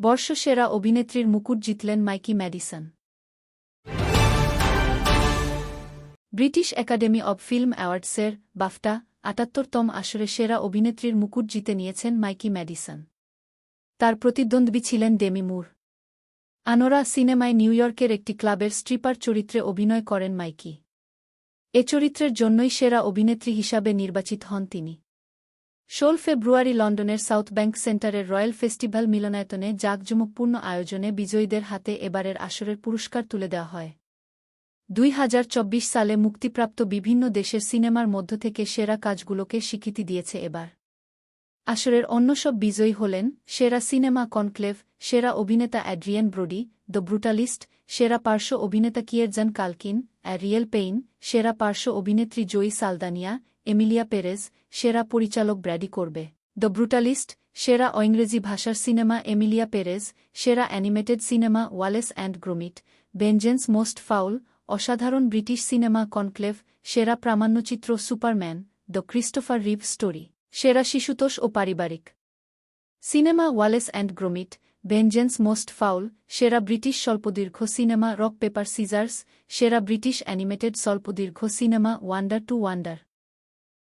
বর্ষসেরা অভিনেত্রীর মুকুট জিতলেন Mikey Madison. British Academy of Film অ্যাওয়ার্ডসের BAFTA আটাত্তরতম আসরে সেরা অভিনেত্রীর মুকুট জিতে নিয়েছেন মাইকি ম্যাডিসন। তার প্রতিদ্বন্দ্বী ছিলেন ডেমি মুর। আনোরা সিনেমায় নিউ ইয়র্কের একটি ক্লাবের স্ট্রিপার চরিত্রে অভিনয় করেন মাইকি। এ চরিত্রের জন্যই সেরা অভিনেত্রী হিসাবে নির্বাচিত হন তিনি। ষোল ফেব্রুয়ারি লন্ডনের সাউথ ব্যাংক সেন্টারের রয়্যাল ফেস্টিভ্যাল মিলনায়তনে জাঁকজমকপূর্ণ আয়োজনে বিজয়ীদের হাতে এবারের আসরের পুরস্কার তুলে দেওয়া হয়। দুই হাজার চব্বিশ সালে মুক্তিপ্রাপ্ত বিভিন্ন দেশের সিনেমার মধ্য থেকে সেরা কাজগুলোকে স্বীকৃতি দিয়েছে এবার। আসরের অন্য সব বিজয়ী হলেন সেরা সিনেমা কনক্লেভ, সেরা অভিনেতা অ্যাড্রিয়ান ব্রোডি, দ্য ব্রুটালিস্ট, সেরা পার্শ্ব অভিনেতা কিয়েরজান কালকিন অ্যারিয়েল পেইন সেরা পার্শ্ব অভিনেত্রী জয়ী সালদানিয়া, এমিলিয়া পেরেজ, সেরা পরিচালক ব্র্যাডি করবে। দ্য ব্রুটালিস্ট, সেরা ইংরেজি ভাষার সিনেমা এমিলিয়া পেরেজ, সেরা animated cinema Wallace and Gromit, Vengeance Most Fowl, অসাধারণ ব্রিটিশ সিনেমা কনক্লেভ, সেরা প্রামাণ্যচিত্র Superman, The Christopher Reeve Story, সেরা শিশুতোষ ও পারিবারিক। Cinema Wallace and Gromit Vengeance Most Fowl সেরা ব্রিটিশ স্বল্পদীর্ঘ সিনেমা রক পেপার সিজার্স সেরা ব্রিটিশ অ্যানিমেটেড স্বল্পদীর্ঘ সিনেমা ওয়ান্ডার টু ওয়ান্ডার